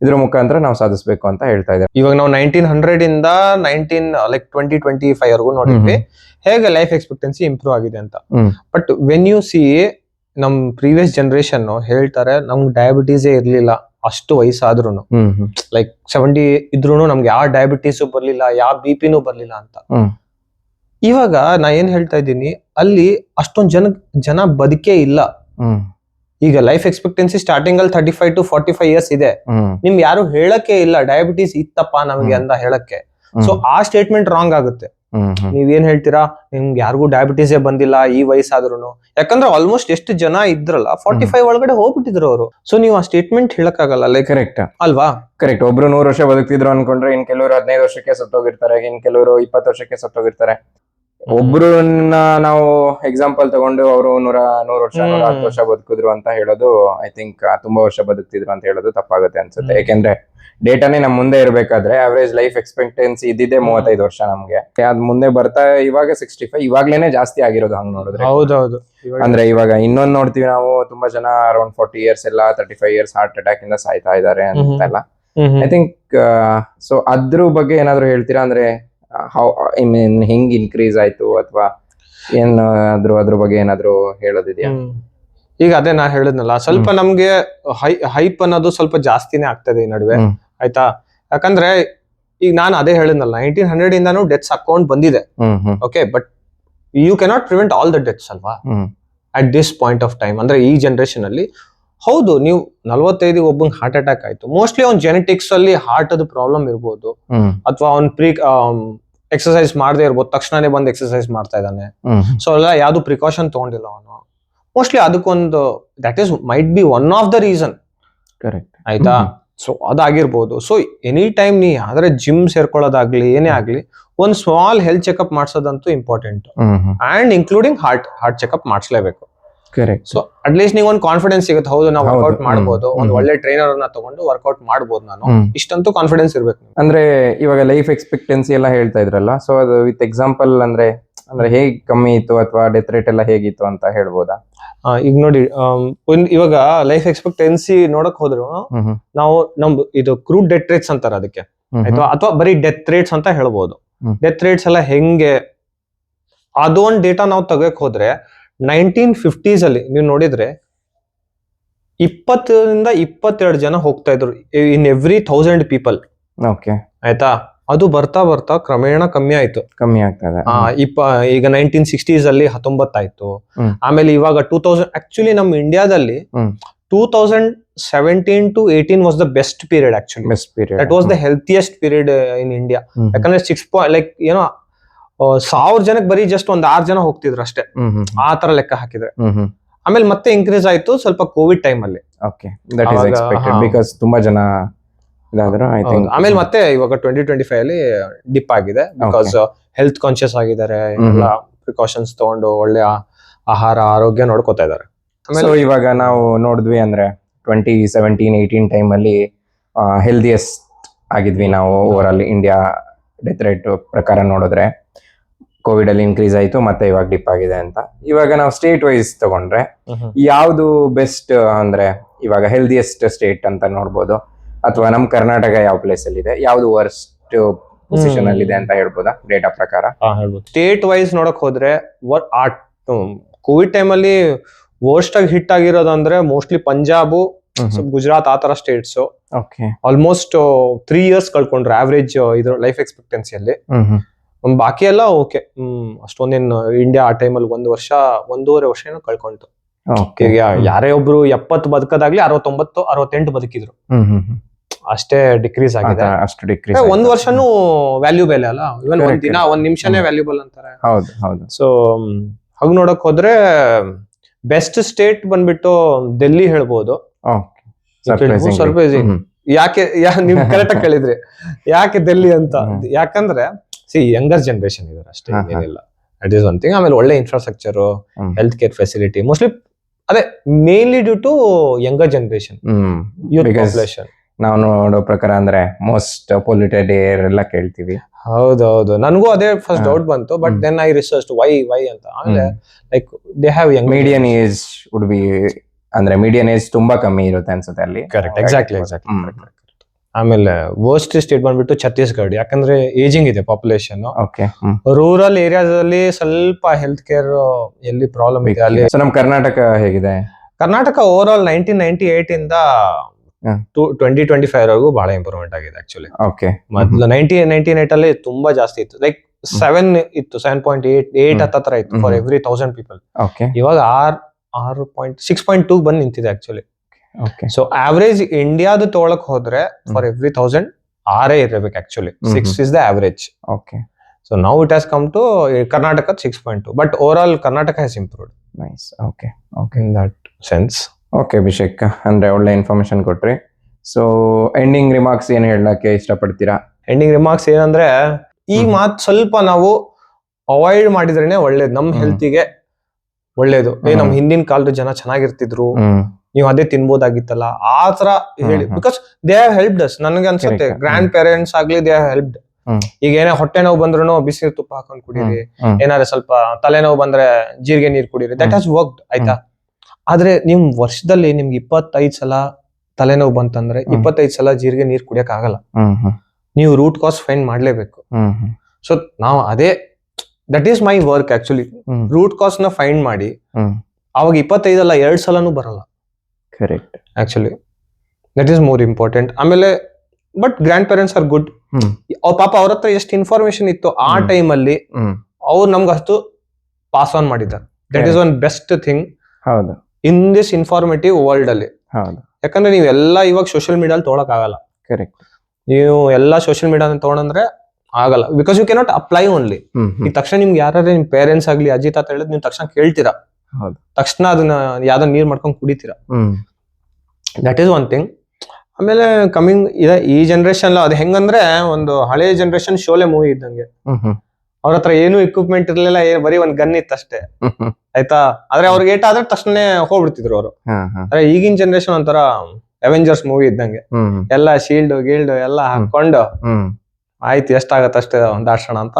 ಇದ್ರ ಮುಖಾಂತರ ನಾವು ಸಾಧಿಸಬೇಕು ಅಂತ ಹೇಳ್ತಾ ಇದ್ದಾರೆ ಇವಾಗ ನಾವು ನೈನ್ಟೀನ್ ಹಂಡ್ರೆಡ್ ಇಂದ nineteen like twenty twenty five ವರ್ಗು ನೋಡಿದ್ವಿ. ಹೇಗೆ ಲೈಫ್ ಎಕ್ಸ್ಪೆಕ್ಟೆನ್ಸಿ ಇಂಪ್ರೂವ್ ಆಗಿದೆ ಅಂತ. ಬಟ್ ವೆನ್ ಯು ಸಿ ನಮ್ ಪ್ರೀವಿಯಸ್ ಜನರೇಷನ್ ಹೇಳ್ತಾರೆ ನಮ್ಗೆ ಡಯಾಬಿಟೀಸೇ ಇರ್ಲಿಲ್ಲ ಅಷ್ಟು ವಯಸ್ಸಾದ್ರೂ ಲೈಕ್ ಸೆವೆಂಟಿ ಇದ್ರೂ ನಮ್ಗೆ ಯಾವ ಡಯಾಬಿಟೀಸು ಬರ್ಲಿಲ್ಲ ಯಾವ ಬಿ ಪಿನೂ ಬರ್ಲಿಲ್ಲ ಅಂತ. ಇವಾಗ ನಾ ಏನ್ ಹೇಳ್ತಾ ಇದ್ದೀನಿ ಅಲ್ಲಿ ಅಷ್ಟೊಂದ್ ಜನ ಜನ ಬದುಕೇ ಇಲ್ಲ. ಹ್ಮ್. ಈಗ ಲೈಫ್ ಎಕ್ಸ್ಪೆಕ್ಟೆನ್ಸಿ ಸ್ಟಾರ್ಟಿಂಗ್ ಅಲ್ಲಿ thirty five to forty five years ಇದೆ. ಹ್ಮ್. ಯಾರು ಹೇಳಕ್ಕೆ ಇಲ್ಲ ಡಯಾಬಿಟೀಸ್ ಇತ್ತಪ್ಪ ನಮಗೆ ಅಂತ ಹೇಳಕ್ಕೆ. ಸೊ ಆ ಸ್ಟೇಟ್ಮೆಂಟ್ ರಾಂಗ್ ಆಗುತ್ತೆ. ಹ್ಮ್ ಹ್ಮ್. ನೀವೇನ್ ಹೇಳ್ತೀರಾ ನಿಮ್ಗೆ ಯಾರಿಗೂ ಡಯಾಬಿಟೀಸೇ ಬಂದಿಲ್ಲ ಈ ವಯಸ್ಸಾದ್ರೂ ಯಾಕಂದ್ರೆ ಆಲ್ಮೋಸ್ಟ್ ಎಷ್ಟು ಜನ ಇದ್ರಲ್ಲ ಫಾರ್ಟಿ ಫೈವ್ ಒಳಗಡೆ ಹೋಗ್ಬಿಟ್ಟಿದ್ರು ಅವರು. ಸೊ ನೀವು ಆ ಸ್ಟೇಟ್ಮೆಂಟ್ ಹೇಳಕ್ಕಾಗಲ್ಲ ಲೈಕ್ ಕರೆಕ್ಟ್ ಅಲ್ವಾ? ಕರೆಕ್ಟ್ ಒಬ್ರು ನೂರು ವರ್ಷ ಬದುಕ್ತಿದ್ರು ಅನ್ಕೊಂಡ್ರೆ ಇನ್ ಕೆಲವರು ಹದಿನೈದು ವರ್ಷಕ್ಕೆ ಸತ್ತೋಗಿರ್ತಾರೆ ಇನ್ ಕೆಲವರು ಇಪ್ಪತ್ತು ವರ್ಷಕ್ಕೆ ಸತ್ತೋಗಿರ್ತಾರೆ. ಒಬ್ರನ್ನ ನಾವು ಎಕ್ಸಾಂಪಲ್ ತಗೊಂಡು ಅವರು ನೂರ ನೂರು ವರ್ಷ ನೂರ ಹತ್ತು ವರ್ಷ ಬದುಕಿದ್ರು ಅಂತ ಹೇಳೋದು ಐ ಥಿಂಕ್ ತುಂಬಾ ವರ್ಷ ಬದುಕ್ತಿದ್ರು ಅಂತ ಹೇಳೋದು ತಪ್ಪಾಗುತ್ತೆ ಅನ್ಸುತ್ತೆ. ಯಾಕೆಂದ್ರೆ ಡೇಟಾನೇ ನಮ್ ಮುಂದೆ ಇರ್ಬೇಕಾದ್ರೆ ಅವರೇಜ್ ಲೈಫ್ ಎಕ್ಸ್ಪೆಕ್ಟೆನ್ಸಿ ಇದ್ದಿದ್ದೆ ಮೂವತ್ತೈದು ವರ್ಷ ನಮ್ಗೆ. ಅದ್ ಮುಂದೆ ಬರ್ತಾ ಇವಾಗ ಸಿಕ್ಸ್ಟಿ ಫೈವ್ ಇವಾಗ್ಲೇನೆ ಜಾಸ್ತಿ ಆಗಿರೋದು ಹಂಗ್ ನೋಡಿದ್ರೆ. ಹೌದೌದು. ಅಂದ್ರೆ ಇವಾಗ ಇನ್ನೊಂದ್ ನೋಡ್ತೀವಿ ನಾವು ತುಂಬಾ ಜನ ಅರೌಂಡ್ ಫೋರ್ಟಿ ಇಯರ್ಸ್ ಎಲ್ಲ thirty five years heart attack ಇಂದ ಸಾಯ್ತಾ ಇದಾರೆ ಅಂತೆಲ್ಲ. ಐ ಥಿಂಕ್ ಸೊ ಅದ್ರ ಬಗ್ಗೆ ಏನಾದ್ರು ಹೇಳ್ತೀರಾ? ಅಂದ್ರೆ ಹೌ ಐ ಮೀನ್ ಹೆಂಗ್ ಇನ್ಕ್ರೀಸ್ ಆಯ್ತು ಅಥವಾ ಏನಾದ್ರು ಅದ್ರ ಬಗ್ಗೆ ಏನಾದ್ರು ಹೇಳೋದಿದ್ಯಾ? ಈಗ ಅದೇ ನಾ ಹೇಳಿದ್ನಲ್ಲ ಸ್ವಲ್ಪ ನಮ್ಗೆ ಹೈ ಹೈಪ್ ಅನ್ನೋದು ಸ್ವಲ್ಪ ಜಾಸ್ತಿನೇ ಆಗ್ತದೆ ಈ ನಡುವೆ. ಆಯ್ತಾ? ಯಾಕಂದ್ರೆ ಈಗ ನಾನು ಅದೇ ಹೇಳಿದ್ನಲ್ಲ ನೈನ್ಟೀನ್ ಹಂಡ್ರೆಡ್ ಇಂದಾನು ಡೆತ್ಸ್ ಅಕೌಂಟ್ ಬಂದಿದೆ. Okay but you cannot prevent all the deaths ಅಲ್ವಾ? At this point of time ಅಂದ್ರೆ ಈ ಜನರೇಷನ್ ಅಲ್ಲಿ ಹೌದು ನೀವು ನಲ್ವತ್ತೈದು ಒಬ್ಬಂಗ್ ಹಾರ್ಟ್ ಅಟ್ಯಾಕ್ ಆಯ್ತು. ಮೋಸ್ಟ್ಲಿ ಅವ್ನ ಜೆನೆಟಿಕ್ಸ್ ಅಲ್ಲಿ ಹಾರ್ಟ್ ಅದು ಪ್ರಾಬ್ಲಮ್ ಇರ್ಬೋದು. ಅಥವಾ ಅವ್ನ್ ಪ್ರೀ ಎಕ್ಸರ್ಸೈಸ್ ಮಾಡದೇ ಇರ್ಬೋದು ತಕ್ಷಣನೇ ಬಂದು ಎಕ್ಸರ್ಸೈಸ್ ಮಾಡ್ತಾ ಇದ್ದಾನೆ. ಸೊ ಎಲ್ಲ ಯಾವ್ದು ಪ್ರಿಕಾಷನ್ ತಗೊಂಡಿಲ್ಲ ಅವನು. ಮೋಸ್ಟ್ಲಿ ಅದಕ್ಕೊಂದು that is might be one of the reason correct ಆಯ್ತಾ? ಸೊ ಅದಾಗಿರ್ಬೋದು. ಸೊ ಎನಿ ಟೈಮ್ ನೀ ಆದ್ರೆ ಜಿಮ್ ಸೇರ್ಕೊಳ್ಳೋದಾಗ್ಲಿ ಏನೇ ಆಗ್ಲಿ ಒಂದ್ small health checkup ಮಾಡ್ಸೋದಂತೂ important and including heart heart checkup ಮಾಡಿಸ್ಲೇಬೇಕು. Correct so at least ನೀವು ಒಂದು ಕಾನ್ಫಿಡೆನ್ಸ್ ಸಿಗುತ್ತೆ. ಹೌದು ನಾವು ವರ್ಕೌಟ್ ಮಾಡಬಹುದು. ಒಂದು ಒಳ್ಳೆ ಟ್ರೈನರ್ ಅನ್ನ ತಗೊಂಡು ವರ್ಕೌಟ್ ಮಾಡಬಹುದು ನಾನು. ಇಷ್ಟಂತೂ ಕಾನ್ಫಿಡೆನ್ಸ್ ಇರ್ಬೇಕು ಅಂದ್ರೆ ಇವಾಗ ಲೈಫ್ ಎಕ್ಸ್ಪೆಕ್ಟೆನ್ಸಿ ಎಲ್ಲ ಹೇಳ್ತಾ ಇದ್ರಲ್ಲ ಸೊ ಅದು ವಿತ್ ಎಕ್ಸಾಂಪಲ್ ಅಂದ್ರೆ ಅಂದ್ರೆ ಹೇಗ್ ಕಮ್ಮಿ ಇತ್ತು ಅಥವಾ ಡೆತ್ ರೇಟ್ ಎಲ್ಲ ಹೇಗಿತ್ತು ಅಂತ ಹೇಳ್ಬೋದಾ? ಈಗ ನೋಡಿ ಒಂದ್ ಇವಾಗ ಲೈಫ್ ಎಕ್ಸ್ಪೆಕ್ಟೆನ್ಸಿ ನೋಡಕ್ ಹೋದ್ರು ನಾವು ನಮ್ ಇದು ಕ್ರೂಡ್ ಡೆತ್ ರೇಟ್ಸ್ ಅಂತಾರ ಅದಕ್ಕೆ. ಆಯ್ತಾ? ಅಥವಾ ಬರೀ ಡೆತ್ ರೇಟ್ಸ್ ಅಂತ ಹೇಳ್ಬೋದು. ಡೆತ್ ರೇಟ್ಸ್ ಎಲ್ಲ ಹೆಂಗೆ ಅದೊಂದು ಡೇಟಾ ನಾವು ತೆಗಕ್ ಹೋದ್ರೆ ನೈನ್ಟೀನ್ ಫಿಫ್ಟೀಸ್ ಅಲ್ಲಿ ನೀವು ನೋಡಿದ್ರೆ ಇಪ್ಪತ್ತರಿಂದ ಇಪ್ಪತ್ತೆರಡು ಜನ ಹೋಗ್ತಾ ಇದ್ರು in every thousand people okay ಆಯ್ತಾ? ಅದು ಬರ್ತಾ ಬರ್ತಾ ಕ್ರಮೇಣ ಕಮ್ಮಿ ಆಯ್ತು. ಕಮ್ಮಿ ಆಗ್ತದೆ ಇಪ್ಪ ಈಗ ನೈನ್ಟೀನ್ ಸಿಕ್ಸ್ಟೀಸ್ ಅಲ್ಲಿ ಹತ್ತೊಂಬತ್ತಾಯ್ತು. ಆಮೇಲೆ ಇವಾಗ ಟೂ ತೌಸಂಡ್ ಆಕ್ಚುಲಿ ನಮ್ಮ ಇಂಡಿಯಾದಲ್ಲಿ. Two thousand seventeen to eighteen was the best period actually best period that was the healthiest period in India ಯಾಕಂದ್ರೆ ಸಿಕ್ಸ್ ಪಾಯಿಂಟ್ ಲೈಕ್ ಏನೋ ಸಾವಿರ ಜನಕ್ಕೆ ಬರೀ ಜಸ್ಟ್ ಒಂದ್ ಆರ್ ಜನ ಹೋಗ್ತಿದ್ರು ಅಷ್ಟೇ. ಆ ತರ ಲೆಕ್ಕ ಹಾಕಿದ್ರೆ. ಆಮೇಲೆ ಮತ್ತೆ ಇನ್ಕ್ರೀಸ್ ಆಯ್ತು ಸ್ವಲ್ಪ ಕೋವಿಡ್ ಟೈಮ್ ಅಲ್ಲಿ. ಬಿಕಾಸ್ ತುಂಬಾ ಜನ ಆಮೇಲೆ ಮತ್ತೆ ಇವಾಗ ಟ್ವೆಂಟಿ ಟ್ವೆಂಟಿ ಫೈವ್ ಅಲ್ಲಿ ಡಿಪ್ ಆಗಿದೆ ಬಿಕಾಸ್ ಹೆಲ್ತ್ ಕಾನ್ಶಿಯಸ್ ಆಗಿದ್ದಾರೆ. ಎಲ್ಲ ಪ್ರಿಕಾಷನ್ಸ್ ತಗೊಂಡು ಒಳ್ಳೆ ಆಹಾರ ಆರೋಗ್ಯ ನೋಡ್ಕೋತಾ ಇದ್ದಾರೆ. ಆಮೇಲೆ ಇವಾಗ ನಾವು ನೋಡಿದ್ವಿ ಅಂದ್ರೆ ಟ್ವೆಂಟಿ ಸೆವೆಂಟೀನ್ ಏಯ್ಟೀನ್ ಟೈಮ್ ಅಲ್ಲಿ ಹೆಲ್ದಿಯೆಸ್ಟ್ ಆಗಿದ್ವಿ ನಾವು over all India death rate ಪ್ರಕಾರ ನೋಡಿದ್ರೆ. ಕೋವಿಡ್ ಅಲ್ಲಿ ಇನ್ಕ್ರೀಸ್ ಆಯ್ತು ಮತ್ತೆ ಇವಾಗ ಡಿಪ್ ಆಗಿದೆ ಅಂತ. ಇವಾಗ ನಾವು ಸ್ಟೇಟ್ ವೈಸ್ ತಗೊಂಡ್ರೆ. ಯಾವುದು ಬೆಸ್ಟ್ ಅಂದ್ರೆ ಇವಾಗ ಹೆಲ್ದಿಯೆಸ್ಟ್ ಸ್ಟೇಟ್ ಅಂತ ನೋಡ್ಬೋದು? ಅಥವಾ ನಮ್ ಕರ್ನಾಟಕ ಯಾವ ಪ್ಲೇಸ್ ಅಲ್ಲಿ ಇದೆ? ಯಾವ್ದು ವರ್ಸ್ಟ್ ಪೊಸಿಷನ್ ಅಲ್ಲಿ ಇದೆ ಅಂತ ಹೇಳ್ಬೋದಾ? ಡೇಟಾ ಪ್ರಕಾರ. ಸ್ಟೇಟ್ ವೈಸ್ ನೋಡಕ್ ಹೋದ್ರೆ ವರ್ ಆರ್ಟ್ ಕೋವಿಡ್ ಟೈಮ್ ಅಲ್ಲಿ ವರ್ಸ್ಟ್ ಆಗಿ ಹಿಟ್ ಆಗಿರೋದಂದ್ರೆ ಮೋಸ್ಟ್ಲಿ ಪಂಜಾಬ್ ಗುಜರಾತ್ ಆ ತರ states okay almost three years ಕಳ್ಕೊಂಡ್ರೆ ಆವರೇಜ್ ಇದ್ರ ಲೈಫ್ ಎಕ್ಸ್ಪೆಕ್ಟೆನ್ಸಿಯಲ್ಲಿ ಬಾಕಿ ಎಲ್ಲ ಓಕೆ ಹ್ಮ್ ಅಷ್ಟೊಂದೇನು ಇಂಡಿಯಾ ಆ ಟೈಮಲ್ಲಿ ಒಂದು ವರ್ಷ ಒಂದೂವರೆ ವರ್ಷ ಏನೋ ಕಳ್ಕೊಂತು ಈಗ ಯಾರೇ ಒಬ್ರು ಎಪ್ಪತ್ತು ಬದುಕದಾಗ್ಲಿ ಅರವತ್ತೊಂಬತ್ತು ಅರವತ್ತೆಂಟು ಬದುಕಿದ್ರು. ಅಷ್ಟೇ ಡಿಕ್ರೀಸ್ ಆಗಿದೆ. ಅಷ್ಟು ಡಿಕ್ರೀಸ್ ಒಂದ್ ವರ್ಷನೂ ವ್ಯಾಲ್ಯೂಬಲ್ ಅಲ್ಲ. ಇವನ್ ಒಂದ್ ದಿನ ಒಂದ್ ನಿಮಿಷನೇ ವ್ಯಾಲ್ಯೂಬಲ್ ಅಂತಾರೆ. ಹೌದು ಹೌದು. ಸೊ ಹಾಗೆ ನೋಡಕ್ ಹೋದ್ರೆ ಬೆಸ್ಟ್ ಸ್ಟೇಟ್ ಬಂದ್ಬಿಟ್ಟು ಡೆಲ್ಲಿ ಹೇಳ್ಬೋದು. ಸರ್ಪ್ರೈಸಿಂಗ್ ಯಾಕೆ ಕರೆಕ್ಟ್ ಆಗಿ ಕೇಳಿದ್ರಿ. ಯಾಕೆ ಡೆಲ್ಲಿ ಅಂತ? ಯಾಕಂದ್ರೆ ಸಿ ಯಂಗರ್ ಜನರೇಷನ್ ಇದಾರೆ ಅಷ್ಟೇ. ಏನಿಲ್ಲ. ದಟ್ ಈಸ್ ಒನ್ ಥಿಂಗ್ ಆಮೇಲೆ ಒಳ್ಳೆ infrastructure. Health care facility mostly ಅದೇ mainly due to younger generation youth population ನಾವು ನೋಡೋ ಪ್ರಕಾರ ಅಂದ್ರೆ ಮೋಸ್ಟ್ ಪೊಲ್ಯೂಟೆಡ್ ಏರ್ ಎಲ್ಲ ಕೇಳ್ತೀವಿ. ಹೌದೌದು. ನನಗೂ ಅದೇ ಫಸ್ಟ್ ಡೌಟ್ ಬಂತು but. Then I research why why ಅಂತ. ಆಮೇಲೆ like they have young median age would be ಅಂದ್ರೆ ಮೀಡಿಯನ್ ಏಜ್ ತುಂಬಾ ಕಮ್ಮಿ ಇರುತ್ತೆ ಅನ್ಸುತ್ತೆ ಅಲ್ಲಿ. Correct exactly exactly. ಆಮೇಲೆ ವರ್ಸ್ಟ್ ಸ್ಟೇಟ್ ಬಂದ್ಬಿಟ್ಟು ಛತ್ತೀಸ್ಗಢ ಯಾಕಂದ್ರೆ ಏಜಿಂಗ್ ಇದೆ ಪಾಪ್ಯುಲೇಷನ್ ಓಕೆ ರೂರಲ್ ಏರಿಯಾಸ್ ಅಲ್ಲಿ ಸ್ವಲ್ಪ ಹೆಲ್ತ್ ಕೇರ್ ಎಲ್ಲಿ ಪ್ರಾಬ್ಲಮ್ ಇದೆ ಅಲ್ಲಿ ಸೊ ನಮ್ ಕರ್ನಾಟಕ ಹೇಗಿದೆ? Karnataka overall nineteen ninety eight ಇಂದ. ಟು ಟ್ವೆಂಟಿ ಟ್ವೆಂಟಿ ಫೈವ್ ವರೆಗೂ ಬಹಳ ಇಂಪ್ರೂವ್ಮೆಂಟ್ ಆಗಿದೆ ಆಕ್ಚುಲಿ ಓಕೆ ಮೊದಲು ನೈನ್ಟಿ ನೈನ್ಟೀನ್ ಏಟ್ ಅಲ್ಲಿ ತುಂಬಾ ಜಾಸ್ತಿ ಇತ್ತು. ಲೈಕ್ ಸೆವೆನ್ ಇತ್ತು ಸೆವೆನ್ ಪಾಯಿಂಟ್ ಏಟ್ ಏಟ್ ಹತ್ತಿರ ಇತ್ತು for. Every thousand people okay ಇವಾಗ ಆರ್ ಆರು ಪಾಯಿಂಟ್ ಸಿಕ್ಸ್ ಪಾಯಿಂಟ್ ಟೂ ಬಂದು ನಿಂತಿದೆ ಆಕ್ಚುಲಿ ಸೊ ಆವರೇಜ್ ಇಂಡಿಯಾದ ತೊಗೊಳಕ್ ಹೋದ್ರೆ ಫಾರ್ ಎವ್ರಿ ತೌಸಂಡ್ ಆರೇ ಇರಬೇಕು actually six is the average okay so now it has come to Karnataka six point two but overall Karnataka has improved nice okay okay in that sense okay Abhishek ಅಂದ್ರೆ ಒಳ್ಳೆ information ಕೊಟ್ರಿ. So ending remarks ಏನ್ ಹೇಳಕ್ಕೆ ಇಷ್ಟಪಡ್ತೀರಾ? Ending remarks ಏನಂದ್ರೆ ಈ ಮಾತು ಸ್ವಲ್ಪ ನಾವು ಅವಾಯ್ಡ್ ಮಾಡಿದ್ರೇನೆ ಒಳ್ಳೇದು. ನಮ್ಮ. ಹೆಲ್ತಿಗೆ ಒಳ್ಳೇದು. ಏ ನಮ್ಮ ಹಿಂದಿನ ಕಾಲದ ಜನ ಚೆನ್ನಾಗಿರ್ತಿದ್ರು. ನೀವು ಅದೇ ತಿನ್ಬೋದಾಗಿತ್ತಲ್ಲ ಆ ತರ ಹೇಳಿ. Because they have help us ನನಗೆ ಅನ್ಸುತ್ತೆ. ಗ್ರ್ಯಾಂಡ್ ಪೇರೆಂಟ್ಸ್ ಆಗ್ಲಿ ದೇ ಹ್ಯಾವ್ ಹೆಲ್ಪ್ ಈಗ ಏನೇ ಹೊಟ್ಟೆ ನೋವು ಬಂದ್ರು ಬಿಸಿ ತುಪ್ಪ ಹಾಕೊಂಡ್ ಕುಡೀರಿ. ಏನಾದ್ರೆ ಸ್ವಲ್ಪ ತಲೆನೋವು ಬಂದ್ರೆ ಜೀರಿಗೆ ನೀರ್ ಕುಡೀರಿ. ದಟ್. ಹ್ಯಾಸ್ ವರ್ಕ್ಡ್ ಆಯ್ತಾ? ಆದ್ರೆ ನಿಮ್ ವರ್ಷದಲ್ಲಿ ನಿಮ್ಗೆ ಇಪ್ಪತ್ತೈದ್ ಸಲ ತಲೆನೋವು ಬಂತಂದ್ರೆ. ಇಪ್ಪತ್ತೈದ್ ಸಲ ಜೀರಿಗೆ ನೀರ್ ಕುಡಿಯಕ್ ಆಗಲ್ಲ. ನೀವು ರೂಟ್ ಕಾಸ್ ಫೈಂಡ್ ಮಾಡ್ಲೇಬೇಕು. ಸೊ ನಾವು ಅದೇ that is my work actually root ಕಾಸ್ನ find ಮಾಡಿ ಅವಾಗ ಇಪ್ಪತ್ತೈದಲ್ಲ ಎರಡ್ ಸಲನು ಬರಲ್ಲ. Correct actually that is more important ಆಮೇಲೆ but grandparents are good ಅವ್ರ ಪಾಪ ಅವ್ರ ಹತ್ರ ಎಷ್ಟು ಇನ್ಫಾರ್ಮೇಶನ್ ಇತ್ತು ಆ. ಟೈಮ್ ಅಲ್ಲಿ ಅವ್ರು ನಮ್ಗೆ ಅಷ್ಟು ಪಾಸ್ ಆನ್ ಮಾಡಿದ್ದಾರೆ. That is one best thing ಹೌದು. ಇನ್ ದಿಸ್ ಇನ್ಫಾರ್ಮೇಟಿವ್ ವರ್ಲ್ಡ್ ಅಲ್ಲಿ. ಹೌದು. ಯಾಕಂದ್ರೆ ನೀವು ಎಲ್ಲ ಇವಾಗ ಸೋಷಿಯಲ್ ಮೀಡಿಯಲ್ಲಿ ತೊಗೊಳಕ್ ಆಗಲ್ಲ. ಕರೆಕ್ಟ್ ನೀವು ಎಲ್ಲ ಸೋಷಿಯಲ್ ಮೀಡಿಯಾ ತೊಗೊಂಡ್ರೆ ಆಗಲ್ಲ. Because you cannot apply only ಈ ತಕ್ಷಣ ನಿಮ್ಗೆ ಯಾರು ನಿಮ್ ಪೇರೆಂಟ್ಸ್ ಆಗ್ಲಿ ಅಜ್ಜಿ ತಾತ ಹೇಳಿದ್ ನೀವು ತಕ್ಷಣ ಕೇಳ್ತೀರಾ. ತಕ್ಷಣ ಅದನ್ನ ಯಾವ್ದೋ ನೀರ್ ಮಾಡ್ಕೊಂಡ್ ಕುಡಿತೀರ. ದಟ್ ಈಸ್ ಒನ್ ಥಿಂಗ್ ಆಮೇಲೆ ಕಮಿಂಗ್ ಇದೆ ಈ ಜನರೇಷನ್ ಅದು ಹೆಂಗಂದ್ರೆ ಒಂದು ಹಳೆ ಜನರೇಷನ್ ಶೋಲೆ ಮೂವಿ ಇದ್ದಂಗೆ. ಅವ್ರ ಹತ್ರ ಏನು ಇಕ್ವಿಪ್ಮೆಂಟ್ ಇರ್ಲಿಲ್ಲ ಬರೀ ಒಂದ್ ಗನ್ ಇತ್ತು ಅಷ್ಟೇ. ಹ್ಮ್. ಹ್ಮ್ ಆಯ್ತಾ? ಆದ್ರೆ ಅವ್ರಿಗೆ ಏಟ್ ಆದ್ರೆ ತಕ್ಷಣ ಹೋಗ್ಬಿಡ್ತಿದ್ರು ಅವರು. ಆದ್ರೆ ಈಗಿನ ಜನರೇಷನ್ ಒಂಥರ ಅವೆಂಜರ್ಸ್ ಮೂವಿ ಇದ್ದಂಗೆ. ಎಲ್ಲ ಶೀಲ್ಡ್ ಗೀಲ್ಡ್ ಎಲ್ಲ ಹಾಕೊಂಡು ಆಯ್ತು ಎಷ್ಟಾಗತ್ತೆ ಅಷ್ಟೇ ದಾಟ್ಸೋಣ ಅಂತ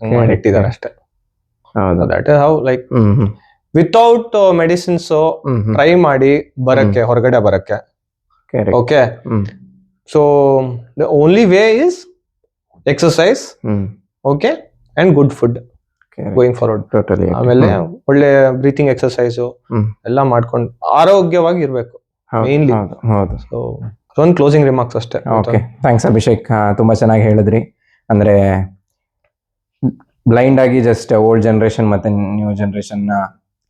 ಮಾಡಿಟ್ಟಿದ್ದಾರೆ ಅಷ್ಟೇ. That is how like without medicines try ಮಾಡಿ ಬರಕ್ಕೆ ಹೊರಗಡೆ ಬರಕ್ಕೆ. Okay so the only way is exercise okay and good food going forward totally ಆಮೇಲೆ ಒಳ್ಳೆ ಬ್ರೀತಿಂಗ್ ಎಕ್ಸಸೈಸ್ ಹ್ಮ್. ಎಲ್ಲ ಮಾಡ್ಕೊಂಡು ಆರೋಗ್ಯವಾಗಿ ಇರಬೇಕು ಮೇನ್ಲಿ ಸೊ ಒಂದು ಕ್ಲೋಸಿಂಗ್ ರಿಮಾರ್ಕ್ಸ್ ಅಷ್ಟೇ. Okay thanks Abhishek. ತುಂಬ ಚೆನ್ನಾಗಿ ಹೇಳಿದ್ರಿ. ಅಂದ್ರೆ ಬ್ಲೈಂಡ್ ಆಗಿ ಜಸ್ಟ್ ಓಲ್ಡ್ ಜನರೇಷನ್ ಮತ್ತೆ ನ್ಯೂ ಜನರೇಷನ್ನ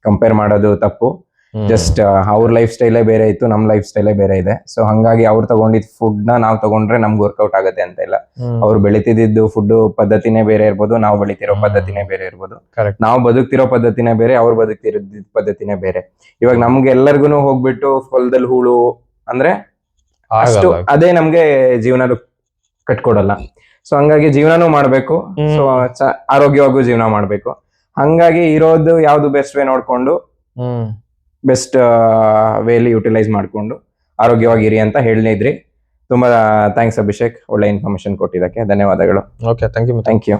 ಕಂಪೇರ್ ಮಾಡೋದು ತಪ್ಪು. ಜಸ್ಟ್ ಅವ್ರ ಲೈಫ್ ಸ್ಟೈಲೇ ಬೇರೆ ಇತ್ತು ನಮ್ಮ ಲೈಫ್ ಸ್ಟೈಲೇ ಬೇರೆ ಇದೆ. ಸೊ ಹಂಗಾಗಿ ಅವ್ರು ತಗೊಂಡಿದ್ ಫುಡ್ನ ನಾವು ತಗೊಂಡ್ರೆ ನಮ್ಗೆ ವರ್ಕೌಟ್ ಆಗುತ್ತೆ ಅಂತ ಇಲ್ಲ. ಅವ್ರು ಬೆಳಿತಿದ್ದು ಫುಡ್ ಪದ್ಧತಿನೇ ಬೇರೆ ಇರ್ಬೋದು ನಾವು ಬೆಳಿತಿರೋ. ಪದ್ಧತಿನೇ ಬೇರೆ ಇರ್ಬೋದು. ನಾವು ಬದುಕ್ತಿರೋ ಪದ್ಧತಿನೇ ಬೇರೆ ಅವ್ರು ಬದುಕ್ತಿರೋದ್ ಪದ್ಧತಿನೇ ಬೇರೆ. ಇವಾಗ ನಮ್ಗೆ ಎಲ್ಲರಿಗೂ ಹೋಗ್ಬಿಟ್ಟು ಹೊಲದಲ್ಲಿ ಹೂಳು ಅಂದ್ರೆ ಅಷ್ಟು ಅದೇ ನಮ್ಗೆ ಜೀವನ ಕಟ್ಕೊಡಲ್ಲ. ಸೊ ಹಂಗಾಗಿ ಜೀವನನೂ ಮಾಡ್ಬೇಕು. ಸೊ ಆರೋಗ್ಯವಾಗೂ ಜೀವನ ಮಾಡ್ಬೇಕು. ಹಂಗಾಗಿ ಇರೋದು ಯಾವ್ದು ಬೆಸ್ಟ್ ವೇ ನೋಡ್ಕೊಂಡು ಹ್ಮ್. ಬೆಸ್ಟ್ ವೇಲಿ ಯುಟಿಲೈಸ್ ಮಾಡ್ಕೊಂಡು ಆರೋಗ್ಯವಾಗಿರಿ ಅಂತ ಹೇಳಿದ್ರಿ ತುಂಬಾ ಥ್ಯಾಂಕ್ಸ್ ಅಭಿಷೇಕ್. ಒಳ್ಳೆ ಇನ್ಫಾರ್ಮೇಶನ್ ಕೊಟ್ಟಿದ್ದಕ್ಕೆ. ಧನ್ಯವಾದಗಳು. Okay thank you thank you